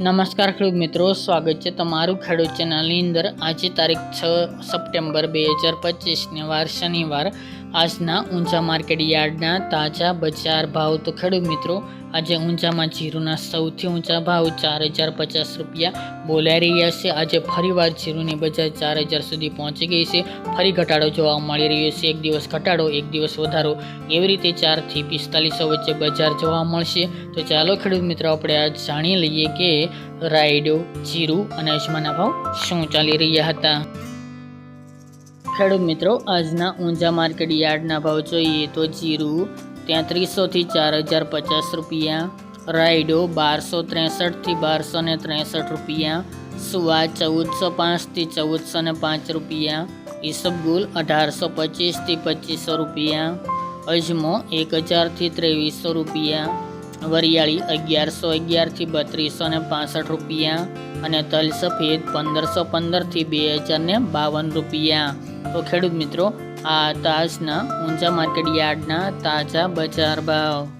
નમસ્કાર ખેડૂત મિત્રો, સ્વાગત છે તમારું ખેડૂત ચેનલની અંદર. આજે તારીખ છ સપ્ટેમ્બર બે હજાર પચીસને વાર શનિવાર આજના ઊંચા માર્કેટ યાર્ડના તાજા બજાર ભાવ તો ખેડૂત મિત્રો, આજે ઊંચામાં જીરુના સૌથી ઊંચા ભાવ ચાર હજાર પચાસ રૂપિયા બોલાઈ રહ્યા છે. આજે ફરીવાર જીરુની બજાર ચાર હજાર સુધી પહોંચી ગઈ છે. ફરી ઘટાડો જોવા મળી રહ્યો છે. એક દિવસ ઘટાડો, એક દિવસ વધારો, એવી રીતે ચારથી પિસ્તાલીસો વચ્ચે બજાર જોવા મળશે. તો ચાલો ખેડૂત મિત્રો, આપણે આજ જાણી લઈએ કે રાયડો, જીરું અને અજમાના ભાવ શું ચાલી રહ્યા હતા. ખેડૂત મિત્રો, આજના ઊંઝા માર્કેટ યાર્ડના ભાવ જોઈએ તો જીરું તેત્રીસોથી ચાર હજાર પચાસ રૂપિયા, રાયડો બારસો ત્રેસઠથી બારસો ને ત્રેસઠ રૂપિયા, સુવા ચૌદસો પાંચથી ચૌદસો ને પાંચ રૂપિયા, ઈસબગુલ અઢારસો પચીસથી પચીસો રૂપિયા, અજમો એક હજારથી ત્રેવીસો રૂપિયા વરિયાળી અગિયારસો અગિયારથી બત્રીસો ને પાસઠ રૂપિયા અને તલ સફેદ પંદરસો પંદરથી બે હજાર ને બાવન રૂપિયા. તો ખેડૂત મિત્રો, આ તાજના ઊંચા માર્કેટ યાર્ડના તાજા બજાર ભાવ.